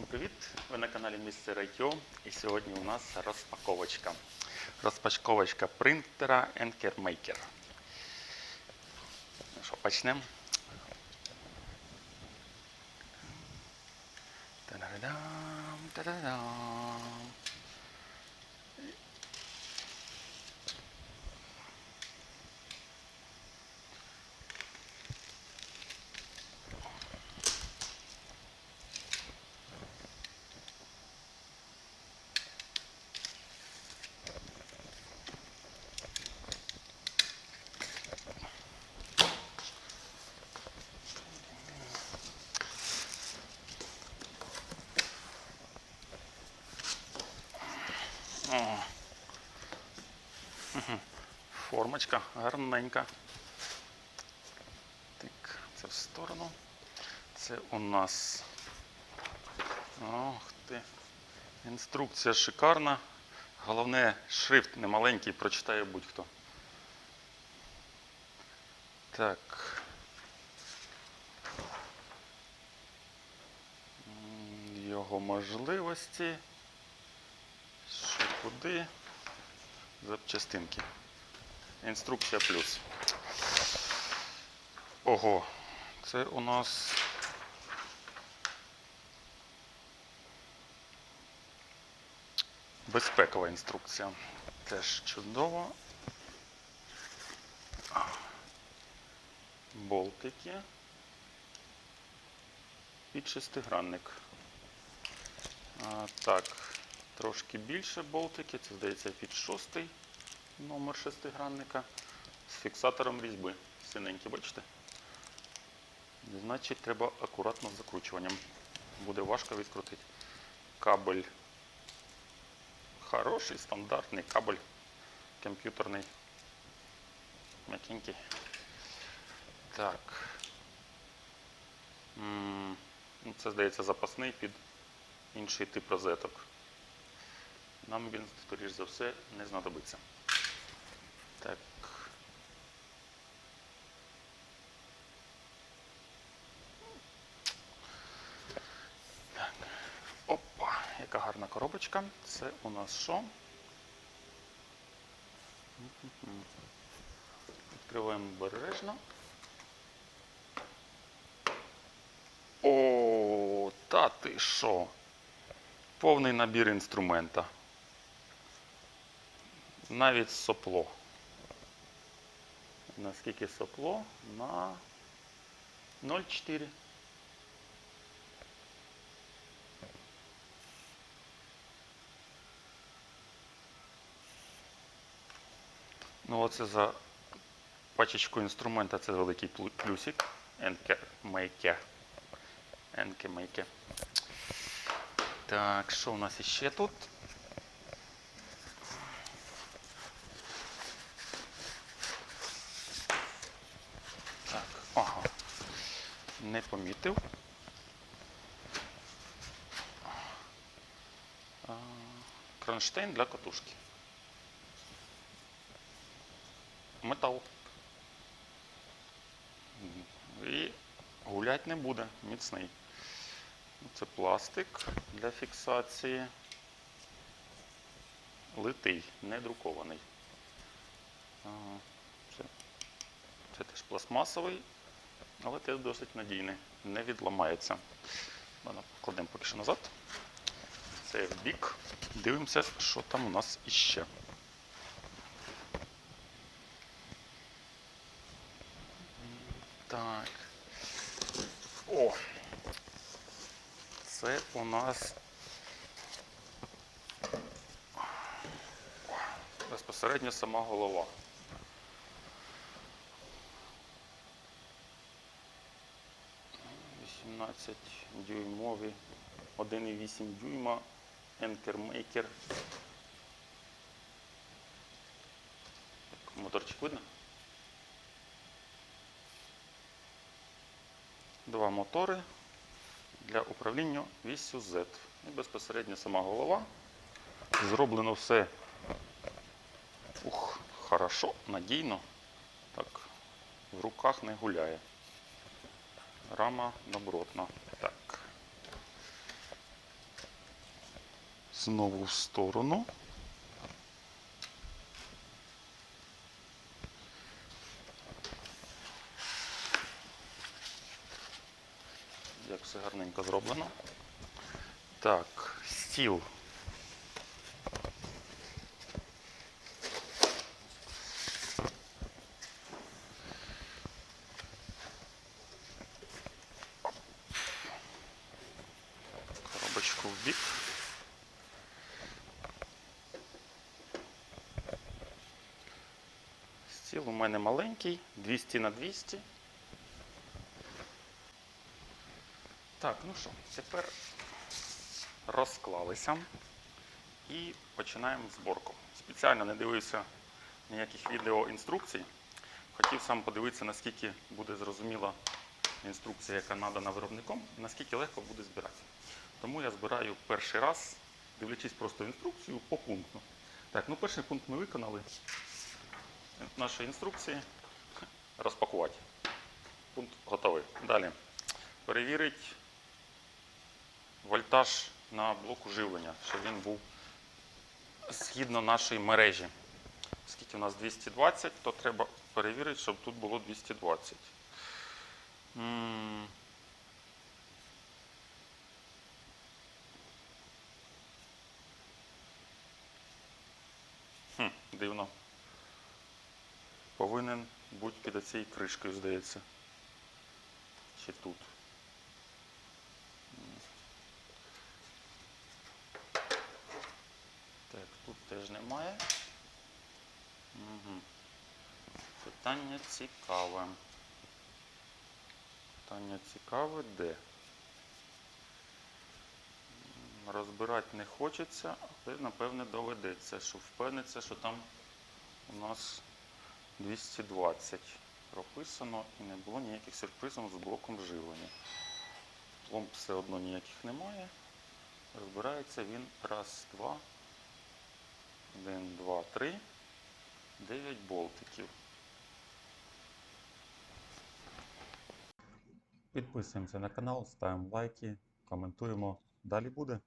Всім привіт! Ви на каналі Містер Райкьо і сьогодні у нас розпаковочка. Розпаковочка принтера Anker Maker. Ну що, почнемо? Та-да-дам, та-да-дам. О. Мгм. Формочка гарненька. Так, це в сторону. Це у нас. Ох ти. Інструкція шикарна. Головне, шрифт не маленький, прочитає будь-хто. Так. Його можливості. Що куди? Запчастинки. Інструкція плюс. Ого, це у нас. Безпекова інструкція. Теж чудово. Болтики. Під шестигранник. А, так, трошки більше болтики. Це здається під шостий номер шестигранника з фіксатором різьби. Синенькі, бачите? Значить, треба акуратно з закручуванням. Буде важко відкрутити. Кабель хороший, стандартний кабель комп'ютерний. М'якенький. Так. Ну, Це, здається, запасний під інший тип розеток. Нам він, скоріш за все, не знадобиться. Так. Так. Опа, яка гарна коробочка. Це у нас що? Відкриваємо бережно. О, та ти що? Повний набір інструмента. Навіть сопло. Наскільки сопло? На 0,4. Ну, оце за пачечку інструмента це великий плюсик. Енке мейке. Енке мейке. Так, що у нас іще тут? Так, ага. Не помітив. Кронштейн для катушки. Метал. І гулять не буде, міцний. Це пластик для фіксації. Литий, не друкований. Це, це теж пластмасовий, але теж досить надійний, не відламається. Ладно, Кладемо поки що назад. Це в бік. Дивимося, що там у нас іще. Так. О! Це у нас безпосередньо сама голова. Вісімнадцять дюймові, 1,8 дюйма, енкермейкер. Моторчик видно? Два мотори для управління вісю Z. І безпосередньо сама голова. Зроблено все ух, хорошо, надійно. Так, в руках не гуляє. Рама добротна. Так. Знову в сторону. Як все гарненько зроблено. Так, стіл. Коробочку в бік. Стіл у мене маленький, 200 на 200. Так, ну що, тепер розклалися і починаємо зборку. Спеціально не дивився ніяких відео інструкцій. Хотів сам подивитися, наскільки буде зрозуміла інструкція, яка надана виробником, і наскільки легко буде збирати. Тому я збираю перший раз, дивлячись просто інструкцію по пункту. Так, ну перший пункт ми виконали. Нашої інструкції розпакувати. Пункт готовий. Далі. Перевірить вольтаж на блоку живлення, щоб він був згідно нашої мережі. Оскільки у нас 220, то треба перевірити, щоб тут було 220. Хм, дивно. Повинен бути під оцією кришкою, здається. Чи тут. Так, тут теж немає. Угу. Питання цікаве. Питання цікаве де? Розбирати не хочеться, але напевне доведеться, щоб впевнитися, що там у нас 220 прописано і не було ніяких сюрпризів з блоком живлення. Пломб все одно ніяких немає. Розбирається він раз, два, один, два, три, дев'ять болтиків. Підписуємося на канал, ставимо лайки, коментуємо. Далі буде.